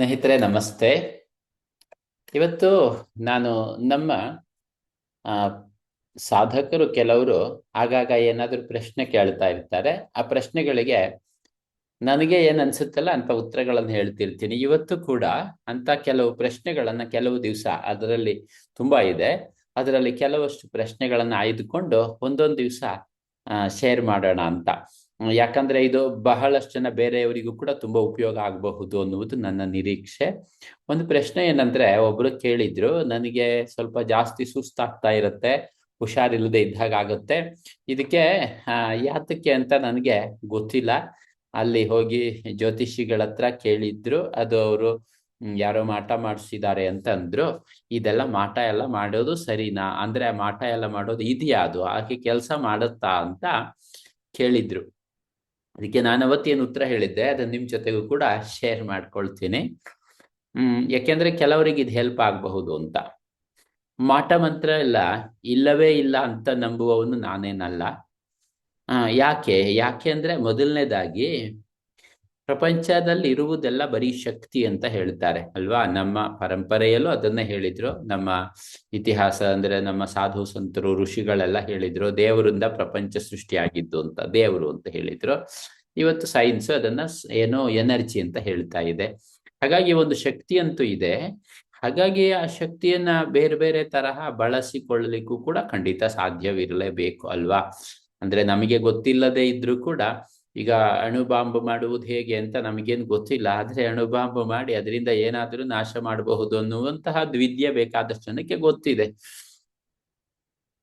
ಸ್ನೇಹಿತರೆ, ನಮಸ್ತೆ. ಇವತ್ತು ನಾನು ನಮ್ಮ ಸಾಧಕರು ಕೆಲವರು ಆಗಾಗ ಏನಾದರೂ ಪ್ರಶ್ನೆ ಕೇಳ್ತಾ ಇರ್ತಾರೆ. ಆ ಪ್ರಶ್ನೆಗಳಿಗೆ ನನಗೆ ಏನ್ ಅನ್ಸುತ್ತಲ್ಲ ಅಂತ ಉತ್ತರಗಳನ್ನು ಹೇಳ್ತಿರ್ತೀನಿ. ಇವತ್ತು ಕೂಡ ಅಂತ ಕೆಲವು ಪ್ರಶ್ನೆಗಳನ್ನ ಕೆಲವು ದಿವಸ ಅದರಲ್ಲಿ ತುಂಬಾ ಇದೆ. ಅದರಲ್ಲಿ ಕೆಲವಷ್ಟು ಪ್ರಶ್ನೆಗಳನ್ನ ಆಯ್ದುಕೊಂಡು ಒಂದೊಂದು ದಿವಸ ಶೇರ್ ಮಾಡೋಣ ಅಂತ. ಯಾಕಂದ್ರೆ ಇದು ಬಹಳಷ್ಟು ಜನ ಬೇರೆಯವರಿಗೂ ಕೂಡ ತುಂಬಾ ಉಪಯೋಗ ಆಗಬಹುದು ಅನ್ನುವುದು ನನ್ನ ನಿರೀಕ್ಷೆ. ಒಂದು ಪ್ರಶ್ನೆ ಏನಂದ್ರೆ, ಒಬ್ರು ಕೇಳಿದ್ರು, ನನಗೆ ಸ್ವಲ್ಪ ಜಾಸ್ತಿ ಸುಸ್ತಾಗ್ತಾ ಇರುತ್ತೆ, ಹುಷಾರಿಲ್ಲದೆ ಇದ್ದಾಗ ಆಗುತ್ತೆ. ಇದಕ್ಕೆ ಯಾತಕ್ಕೆ ಅಂತ ನನಗೆ ಗೊತ್ತಿಲ್ಲ. ಅಲ್ಲಿ ಹೋಗಿ ಜ್ಯೋತಿಷಿಗಳ ಹತ್ರ ಕೇಳಿದ್ರು, ಅದು ಅವರು ಯಾರೋ ಮಾಟ ಮಾಡಿಸಿದ್ದಾರೆ ಅಂತ ಅಂದ್ರು. ಇದೆಲ್ಲ ಮಾಟ ಎಲ್ಲ ಮಾಡೋದು ಸರಿನಾ? ಅಂದ್ರೆ ಮಾಟ ಎಲ್ಲ ಮಾಡೋದು ಇದೆಯಾ ಅದು? ಆಕೆ ಕೆಲಸ ಮಾಡುತ್ತಾ ಅಂತ ಕೇಳಿದ್ರು. ಅದಕ್ಕೆ ನಾನು ಅವತ್ತೇನು ಉತ್ತರ ಹೇಳಿದ್ದೆ, ಅದನ್ನ ನಿಮ್ಮ ಜೊತೆಗೂ ಕೂಡ ಶೇರ್ ಮಾಡ್ಕೊಳ್ತೀನಿ. ಹ್ಮ್, ಯಾಕೆಂದ್ರೆ ಕೆಲವರಿಗೆ ಇದು ಹೆಲ್ಪ್ ಆಗಬಹುದು ಅಂತ. ಮಾಟ ಮಂತ್ರ ಇಲ್ಲ, ಇಲ್ಲವೇ ಇಲ್ಲ ಅಂತ ನಂಬುವವನು ನಾನೇನಲ್ಲ. ಯಾಕೆ? ಯಾಕೆ ಅಂದ್ರೆ ಮೊದಲನೇದಾಗಿ ಪ್ರಪಂಚದಲ್ಲಿ ಇರುವುದೆಲ್ಲ ಬರೀ ಶಕ್ತಿ ಅಂತ ಹೇಳ್ತಾರೆ, ಅಲ್ವಾ? ನಮ್ಮ ಪರಂಪರೆಯಲ್ಲೂ ಅದನ್ನ ಹೇಳಿದ್ರು. ನಮ್ಮ ಇತಿಹಾಸ ಅಂದ್ರೆ ನಮ್ಮ ಸಾಧು ಸಂತರು, ಋಷಿಗಳೆಲ್ಲ ಹೇಳಿದ್ರು, ದೇವರಿಂದ ಪ್ರಪಂಚ ಸೃಷ್ಟಿಯಾಗಿದ್ದು ಅಂತ, ದೇವರು ಅಂತ ಹೇಳಿದ್ರು. ಇವತ್ತು ಸೈನ್ಸ್ ಅದನ್ನ ಏನೋ ಎನರ್ಜಿ ಅಂತ ಹೇಳ್ತಾ ಇದೆ. ಹಾಗಾಗಿ ಒಂದು ಶಕ್ತಿ ಅಂತೂ ಇದೆ. ಹಾಗಾಗಿ ಆ ಶಕ್ತಿಯನ್ನ ಬೇರೆ ಬೇರೆ ತರಹ ಬಳಸಿಕೊಳ್ಳಲಿಕ್ಕೂ ಕೂಡ ಖಂಡಿತ ಸಾಧ್ಯವಿರಲೇಬೇಕು, ಅಲ್ವಾ? ಅಂದ್ರೆ ನಮಗೆ ಗೊತ್ತಿಲ್ಲದೆ ಇದ್ರೂ ಕೂಡ ಈಗ ಅಣು ಬಾಂಬ್ ಮಾಡುವುದು ಹೇಗೆ ಅಂತ ನಮಗೇನು ಗೊತ್ತಿಲ್ಲ, ಆದ್ರೆ ಅಣು ಬಾಂಬ್ ಮಾಡಿ ಅದರಿಂದ ಏನಾದರೂ ನಾಶ ಮಾಡಬಹುದು ಅನ್ನುವಂತಹ ದ್ವಿದ್ಯ ಬೇಕಾದಷ್ಟು ಜನಕ್ಕೆ ಗೊತ್ತಿದೆ.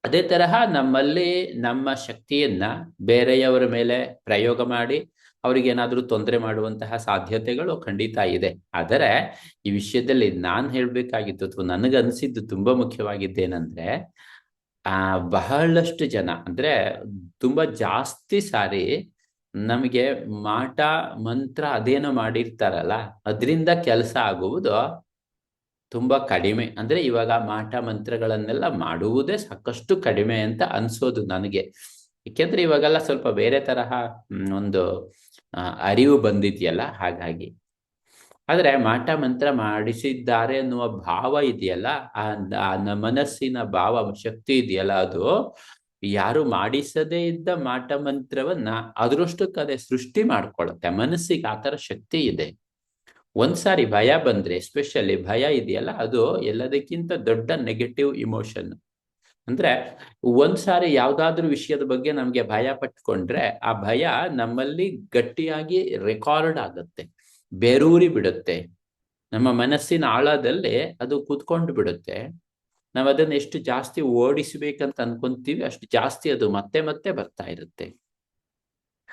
ಅದೇ ತರಹ ನಮ್ಮಲ್ಲಿ ನಮ್ಮ ಶಕ್ತಿಯನ್ನ ಬೇರೆಯವರ ಮೇಲೆ ಪ್ರಯೋಗ ಮಾಡಿ ಅವರಿಗೇನಾದರೂ ತೊಂದರೆ ಮಾಡುವಂತಹ ಸಾಧ್ಯತೆಗಳು ಖಂಡಿತ ಇದೆ. ಆದರೆ ಈ ವಿಷಯದಲ್ಲಿ ನಾನ್ ಹೇಳ್ಬೇಕಾಗಿತ್ತು ಅಥವಾ ನನಗನ್ಸಿದ್ದು ತುಂಬಾ ಮುಖ್ಯವಾಗಿದ್ದೇನಂದ್ರೆ, ಆ, ಬಹಳಷ್ಟು ಜನ, ಅಂದ್ರೆ ತುಂಬಾ ಜಾಸ್ತಿ ಸಾರಿ ನಮಗೆ ಮಾಟ, ಮಂತ್ರ ಅದೇನೋ ಮಾಡಿರ್ತಾರಲ್ಲ, ಅದರಿಂದ ಕೆಲಸ ಆಗುವುದು ತುಂಬಾ ಕಡಿಮೆ. ಅಂದ್ರೆ ಇವಾಗ ಮಾಟ, ಮಂತ್ರಗಳನ್ನೆಲ್ಲ ಮಾಡುವುದೇ ಸಾಕಷ್ಟು ಕಡಿಮೆ ಅಂತ ಅನ್ಸೋದು ನನಗೆ. ಏಕೆಂದ್ರೆ ಇವಾಗೆಲ್ಲ ಸ್ವಲ್ಪ ಬೇರೆ ತರಹ ಒಂದು ಅರಿವು ಬಂದಿದೆಯಲ್ಲ ಹಾಗಾಗಿ. ಆದ್ರೆ ಮಾಟ, ಮಂತ್ರ ಮಾಡಿಸಿದ್ದಾರೆ ಅನ್ನುವ ಭಾವ ಇದೆಯಲ್ಲ, ಆ ಮನಸ್ಸಿನ ಭಾವ, ಶಕ್ತಿ ಇದೆಯಲ್ಲ ಅದು. ಯಾರು ಮಾಡಿಸದೇ ಇದ್ದ ಮಾಟ ಮಂತ್ರವನ್ನ ಅದರಷ್ಟಕ್ಕೆ ಅದೇ ಸೃಷ್ಟಿ ಮಾಡ್ಕೊಳತ್ತೆ. ಮನಸ್ಸಿಗೆ ಆತರ ಶಕ್ತಿ ಇದೆ. ಒಂದ್ಸಾರಿ ಭಯ ಬಂದ್ರೆ ಎಸ್ಪೆಷಲಿ ಭಯ ಇದೆಯಲ್ಲ, ಅದು ಎಲ್ಲದಕ್ಕಿಂತ ದೊಡ್ಡ ನೆಗೆಟಿವ್ ಇಮೋಷನ್ ಅಂದ್ರೆ ಒಂದ್ಸಾರಿ ಯಾವ್ದಾದ್ರು ವಿಷಯದ ಬಗ್ಗೆ ನಮ್ಗೆ ಭಯ ಪಟ್ಕೊಂಡ್ರೆ, ಆ ಭಯ ನಮ್ಮಲ್ಲಿ ಗಟ್ಟಿಯಾಗಿ ರೆಕಾರ್ಡ್ ಆಗುತ್ತೆ. ಬೇರೂರಿ ಬಿಡುತ್ತೆ. ನಮ್ಮ ಮನಸ್ಸಿನ ಆಳದಲ್ಲಿ ಅದು ಕೂತ್ಕೊಂಡು ಬಿಡುತ್ತೆ. ನಾವು ಎಷ್ಟು ಜಾಸ್ತಿ ಓಡಿಸ್ಬೇಕಂತ ಅನ್ಕೊಂತೀವಿ, ಅಷ್ಟು ಜಾಸ್ತಿ ಅದು ಮತ್ತೆ ಮತ್ತೆ ಬರ್ತಾ ಇರುತ್ತೆ.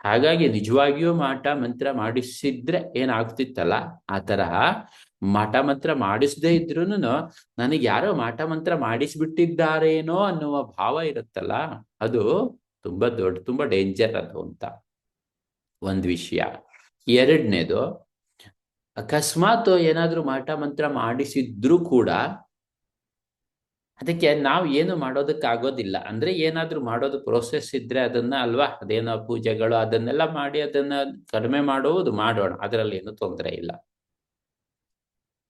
ಹಾಗಾಗಿ ನಿಜವಾಗಿಯೂ ಮಾಟ ಮಂತ್ರ ಮಾಡಿಸಿದ್ರೆ ಏನಾಗ್ತಿತ್ತಲ್ಲ, ಆ ತರಹ ಮಾಟ ಮಂತ್ರ ಮಾಡಿಸದೇ ಇದ್ರು ನನಗೆ ಯಾರೋ ಮಾಟ ಮಂತ್ರ ಮಾಡಿಸ್ಬಿಟ್ಟಿದ್ದಾರೇನೋ ಅನ್ನುವ ಭಾವ ಇರುತ್ತಲ್ಲ, ಅದು ತುಂಬಾ ದೊಡ್ಡ, ತುಂಬಾ ಡೇಂಜರ್ ಅದು ಅಂತ. ಒಂದ್ ವಿಷಯ. ಎರಡನೇದು, ಅಕಸ್ಮಾತ್ ಏನಾದ್ರೂ ಮಾಟ ಮಂತ್ರ ಮಾಡಿಸಿದ್ರು ಕೂಡ ಅದಕ್ಕೆ ನಾವು ಏನು ಮಾಡೋದಕ್ಕಾಗೋದಿಲ್ಲ. ಅಂದ್ರೆ ಏನಾದ್ರೂ ಮಾಡೋದು ಪ್ರೋಸೆಸ್ ಇದ್ರೆ ಅದನ್ನ ಅಲ್ವಾ? ಅದೇನೋ ಪೂಜೆಗಳು, ಅದನ್ನೆಲ್ಲ ಮಾಡಿ ಅದನ್ನ ಕಡಿಮೆ ಮಾಡುವುದು ಮಾಡೋಣ. ಅದರಲ್ಲಿ ಏನು ತೊಂದರೆ ಇಲ್ಲ.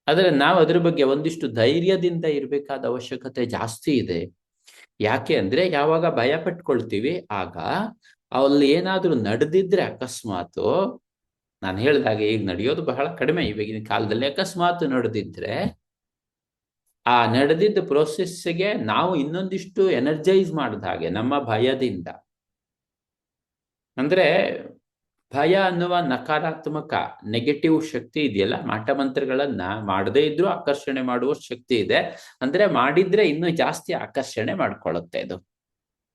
ಆದರೆ ನಾವು ಅದ್ರ ಬಗ್ಗೆ ಒಂದಿಷ್ಟು ಧೈರ್ಯದಿಂದ ಇರಬೇಕಾದ ಅವಶ್ಯಕತೆ ಜಾಸ್ತಿ ಇದೆ. ಯಾಕೆ ಅಂದ್ರೆ ಯಾವಾಗ ಭಯ ಪಟ್ಕೊಳ್ತೀವಿ, ಆಗ ಅಲ್ಲಿ ಏನಾದ್ರೂ ನಡೆದಿದ್ರೆ ಅಕಸ್ಮಾತ್ ನಾನು ಹೇಳ್ದಾಗ ಈಗ ನಡೆಯೋದು ಬಹಳ ಕಡಿಮೆ. ಇವಾಗಿನ ಕಾಲದಲ್ಲಿ ಅಕಸ್ಮಾತ್ ನಡೆದಿದ್ರೆ ಆ ನಡೆದಿದ್ದ ಪ್ರೋಸೆಸ್ಗೆ ನಾವು ಇನ್ನೊಂದಿಷ್ಟು ಎನರ್ಜೈಸ್ ಮಾಡಿದ ಹಾಗೆ ನಮ್ಮ ಭಯದಿಂದ. ಅಂದ್ರೆ ಭಯ ಅನ್ನುವ ನಕಾರಾತ್ಮಕ ನೆಗೆಟಿವ್ ಶಕ್ತಿ ಇದೆಯಲ್ಲ ಮಾಟಮಂತ್ರಗಳನ್ನ ಮಾಡದೇ ಇದ್ರೂ ಆಕರ್ಷಣೆ ಮಾಡುವ ಶಕ್ತಿ ಇದೆ. ಅಂದ್ರೆ ಮಾಡಿದ್ರೆ ಇನ್ನೂ ಜಾಸ್ತಿ ಆಕರ್ಷಣೆ ಮಾಡ್ಕೊಳ್ಳುತ್ತೆ ಇದು.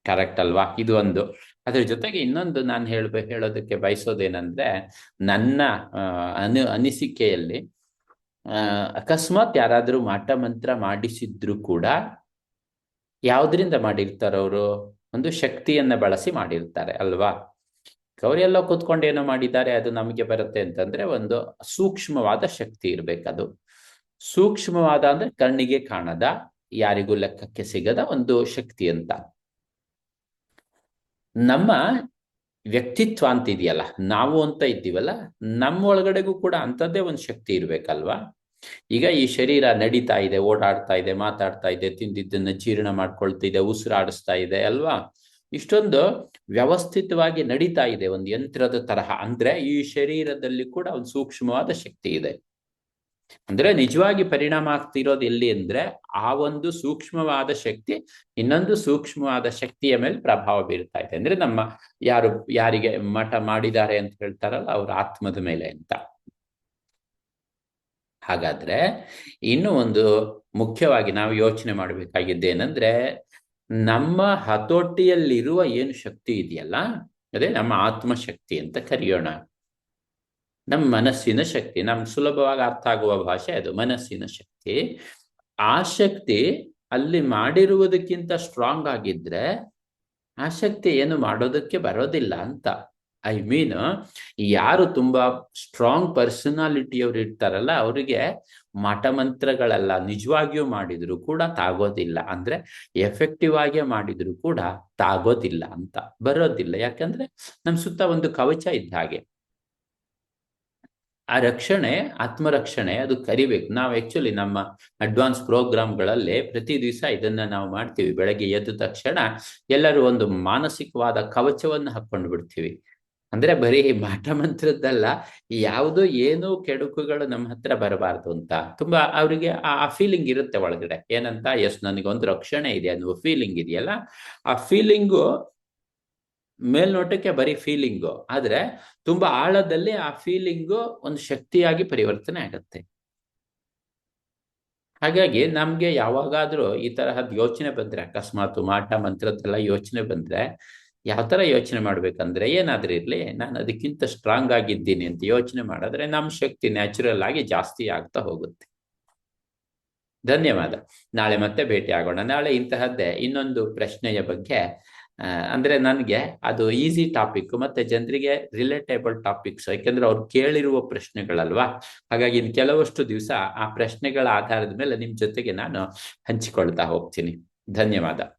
ಕರೆಕ್ಟ್ ಅಲ್ವಾ? ಇದು ಒಂದು. ಅದ್ರ ಜೊತೆಗೆ ಇನ್ನೊಂದು ನಾನು ಹೇಳ್ಬೇಕು ಹೇಳೋದಕ್ಕೆ ಬಯಸೋದೇನಂದ್ರೆ, ನನ್ನ ಅನು, ಅನಿಸಿಕೆಯಲ್ಲಿ ಅಕಸ್ಮಾತ್ ಯಾರಾದರೂ ಮಾಟ ಮಂತ್ರ ಮಾಡಿಸಿದ್ರು ಕೂಡ ಯಾವ್ದ್ರಿಂದ ಮಾಡಿರ್ತಾರೆ ಅವರು ಒಂದು ಶಕ್ತಿಯನ್ನ ಬಳಸಿ ಮಾಡಿರ್ತಾರೆ, ಅಲ್ವಾ? ಅವರೆಲ್ಲ ಕೂತ್ಕೊಂಡು ಏನೋ ಮಾಡಿದ್ದಾರೆ, ಅದು ನಮಗೆ ಬರುತ್ತೆ ಅಂತಂದ್ರೆ ಒಂದು ಸೂಕ್ಷ್ಮವಾದ ಶಕ್ತಿ ಇರ್ಬೇಕದು ಸೂಕ್ಷ್ಮವಾದ ಅಂದ್ರೆ ಕಣ್ಣಿಗೆ ಕಾಣದ, ಯಾರಿಗೂ ಲೆಕ್ಕಕ್ಕೆ ಸಿಗದ ಒಂದು ಶಕ್ತಿ ಅಂತ. ನಮ್ಮ ವ್ಯಕ್ತಿತ್ವ ಅಂತ ಇದೆಯಲ್ಲ, ನಾವು ಅಂತ ಇದ್ದೀವಲ್ಲ ನಮ್ಮ ಒಳಗಡೆಗೂ ಕೂಡ ಅಂಥದ್ದೇ ಒಂದು ಶಕ್ತಿ ಇರ್ಬೇಕಲ್ವಾ? ಈಗ ಈ ಶರೀರ ನಡೀತಾ ಇದೆ, ಓಡಾಡ್ತಾ ಇದೆ, ಮಾತಾಡ್ತಾ ಇದೆ, ತಿಂದಿದ್ದನ್ನ ಜೀರ್ಣ ಮಾಡ್ಕೊಳ್ತಿದೆ ಉಸಿರಾಡಿಸ್ತಾ ಇದೆ ಅಲ್ವಾ? ಇಷ್ಟೊಂದು ವ್ಯವಸ್ಥಿತವಾಗಿ ನಡೀತಾ ಇದೆ ಒಂದು ಯಂತ್ರದ ತರಹ. ಅಂದ್ರೆ ಈ ಶರೀರದಲ್ಲಿ ಕೂಡ ಒಂದು ಸೂಕ್ಷ್ಮವಾದ ಶಕ್ತಿ ಇದೆ. ಅಂದ್ರೆ ನಿಜವಾಗಿ ಪರಿಣಾಮ ಆಗ್ತಿರೋದು ಎಲ್ಲಿ ಅಂದ್ರೆ ಆ ಒಂದು ಸೂಕ್ಷ್ಮವಾದ ಶಕ್ತಿ ಇನ್ನೊಂದು ಸೂಕ್ಷ್ಮವಾದ ಶಕ್ತಿಯ ಮೇಲೆ ಪ್ರಭಾವ ಬೀರ್ತಾ ಇದೆ. ಅಂದ್ರೆ ನಮ್ಮ ಯಾರು, ಯಾರಿಗೆ ಮಠ ಮಾಡಿದ್ದಾರೆ ಅಂತ ಹೇಳ್ತಾರಲ್ಲ ಅವ್ರ ಆತ್ಮದ ಮೇಲೆ ಅಂತ. ಹಾಗಾದ್ರೆ ಇನ್ನು ಒಂದು ಮುಖ್ಯವಾಗಿ ನಾವು ಯೋಚನೆ ಮಾಡಬೇಕಾಗಿದ್ದೇನೆಂದ್ರೆ ನಮ್ಮ ಹತೋಟಿಯಲ್ಲಿರುವ ಏನು ಶಕ್ತಿ ಇದೆಯಲ್ಲ, ಅದೇ ನಮ್ಮ ಆತ್ಮಶಕ್ತಿ ಅಂತ ಕರೆಯೋಣ. ನಮ್ಮ ಮನಸ್ಸಿನ ಶಕ್ತಿ ನಮ್ಗೆ ಸುಲಭವಾಗಿ ಅರ್ಥ ಆಗುವ ಭಾಷೆ ಅದು, ಮನಸ್ಸಿನ ಶಕ್ತಿ. ಆ ಶಕ್ತಿ ಅಲ್ಲಿ ಮಾಡಿರುವುದಕ್ಕಿಂತ ಸ್ಟ್ರಾಂಗ್ ಆಗಿದ್ರೆ ಆ ಶಕ್ತಿ ಏನು ಮಾಡೋದಕ್ಕೆ ಬರೋದಿಲ್ಲ ಅಂತ. ಐ ಮೀನ್ ಯಾರು ತುಂಬಾ ಸ್ಟ್ರಾಂಗ್ ಪರ್ಸನಾಲಿಟಿ ಅವ್ರು ಇರ್ತಾರಲ್ಲ, ಅವರಿಗೆ ಮಠ ಮಂತ್ರಗಳೆಲ್ಲ ನಿಜವಾಗಿಯೂ ಮಾಡಿದ್ರು ಕೂಡ ತಾಗೋದಿಲ್ಲ. ಅಂದ್ರೆ ಎಫೆಕ್ಟಿವ್ ಆಗೇ ಮಾಡಿದ್ರು ಕೂಡ ತಾಗೋದಿಲ್ಲ ಅಂತ. ಬರೋದಿಲ್ಲ. ಯಾಕಂದ್ರೆ ನಮ್ ಸುತ್ತ ಒಂದು ಕವಚ ಇದ್ದ ಹಾಗೆ. ಆ ರಕ್ಷಣೆ, ಆತ್ಮರಕ್ಷಣೆ ಅದು ಕರಿಬೇಕು. ನಾವು ಆಕ್ಚುಲಿ ನಮ್ಮ ಅಡ್ವಾನ್ಸ್ ಪ್ರೋಗ್ರಾಮ್ಗಳಲ್ಲಿ ಪ್ರತಿ ದಿವಸ ಇದನ್ನ ನಾವು ಮಾಡ್ತೀವಿ. ಬೆಳಗ್ಗೆ ಎದ್ದ ತಕ್ಷಣ ಎಲ್ಲರೂ ಒಂದು ಮಾನಸಿಕವಾದ ಕವಚವನ್ನು ಹಾಕೊಂಡು ಬಿಡ್ತೀವಿ. ಅಂದ್ರೆ ಬರೀ ಮಾಟ ಮಂತ್ರದ್ದಲ್ಲ, ಯಾವುದೋ ಏನೋ ಕೆಡುಕುಗಳು ನಮ್ಮ ಹತ್ರ ಬರಬಾರ್ದು ಅಂತ. ತುಂಬಾ ಅವರಿಗೆ ಆ ಫೀಲಿಂಗ್ ಇರುತ್ತೆ ಒಳಗಡೆ. ಏನಂತ, ಎಸ್, ನನಗೊಂದು ರಕ್ಷಣೆ ಇದೆ ಅನ್ನುವ ಫೀಲಿಂಗ್ ಇದೆಯಲ್ಲ? ಆ ಫೀಲಿಂಗು ಮೇಲ್ನೋಟಕ್ಕೆ ಬರೀ ಫೀಲಿಂಗು ಆದ್ರೆ ತುಂಬಾ ಆಳದಲ್ಲಿ ಆ ಫೀಲಿಂಗು ಒಂದು ಶಕ್ತಿಯಾಗಿ ಪರಿವರ್ತನೆ ಆಗತ್ತೆ. ಹಾಗಾಗಿ ನಮ್ಗೆ ಯಾವಾಗಾದ್ರೂ ಈ ತರಹದ ಯೋಚನೆ ಬಂದ್ರೆ, ಅಕಸ್ಮಾತ್ ಮಾಟ ಮಂತ್ರದ್ದೆಲ್ಲ ಯೋಚನೆ ಬಂದ್ರೆ, ಯಾವ ತರ ಯೋಚನೆ ಮಾಡ್ಬೇಕಂದ್ರೆ, ಏನಾದ್ರೂ ಇರ್ಲಿ, ನಾನು ಅದಕ್ಕಿಂತ ಸ್ಟ್ರಾಂಗ್ ಆಗಿದ್ದೀನಿ ಅಂತ ಯೋಚನೆ ಮಾಡಿದ್ರೆ ನಮ್ಮ ಶಕ್ತಿ ನ್ಯಾಚುರಲ್ ಆಗಿ ಜಾಸ್ತಿ ಆಗ್ತಾ ಹೋಗುತ್ತೆ. ಧನ್ಯವಾದ. ನಾಳೆ ಮತ್ತೆ ಭೇಟಿ ಆಗೋಣ ನಾಳೆ ಇಂತಹದ್ದೇ ಇನ್ನೊಂದು ಪ್ರಶ್ನೆಯ ಬಗ್ಗೆ ಅಂದ್ರೆ ನನಗೆ ಅದು ಈಸಿ ಟಾಪಿಕ್ ಮತ್ತೆ ಜನರಿಗೆ ರಿಲೇಟೇಬಲ್ ಟಾಪಿಕ್ಸ್ ಯಾಕೆಂದ್ರೆ ಅವ್ರು ಕೇಳಿರುವ ಪ್ರಶ್ನೆಗಳಲ್ವಾ? ಹಾಗಾಗಿ ಇನ್ನು ಕೆಲವಷ್ಟು ದಿವಸ ಆ ಪ್ರಶ್ನೆಗಳ ಆಧಾರದ ಮೇಲೆ ನಿಮ್ ಜೊತೆಗೆ ನಾನು ಹಂಚಿಕೊಳ್ತಾ ಹೋಗ್ತೀನಿ. ಧನ್ಯವಾದ.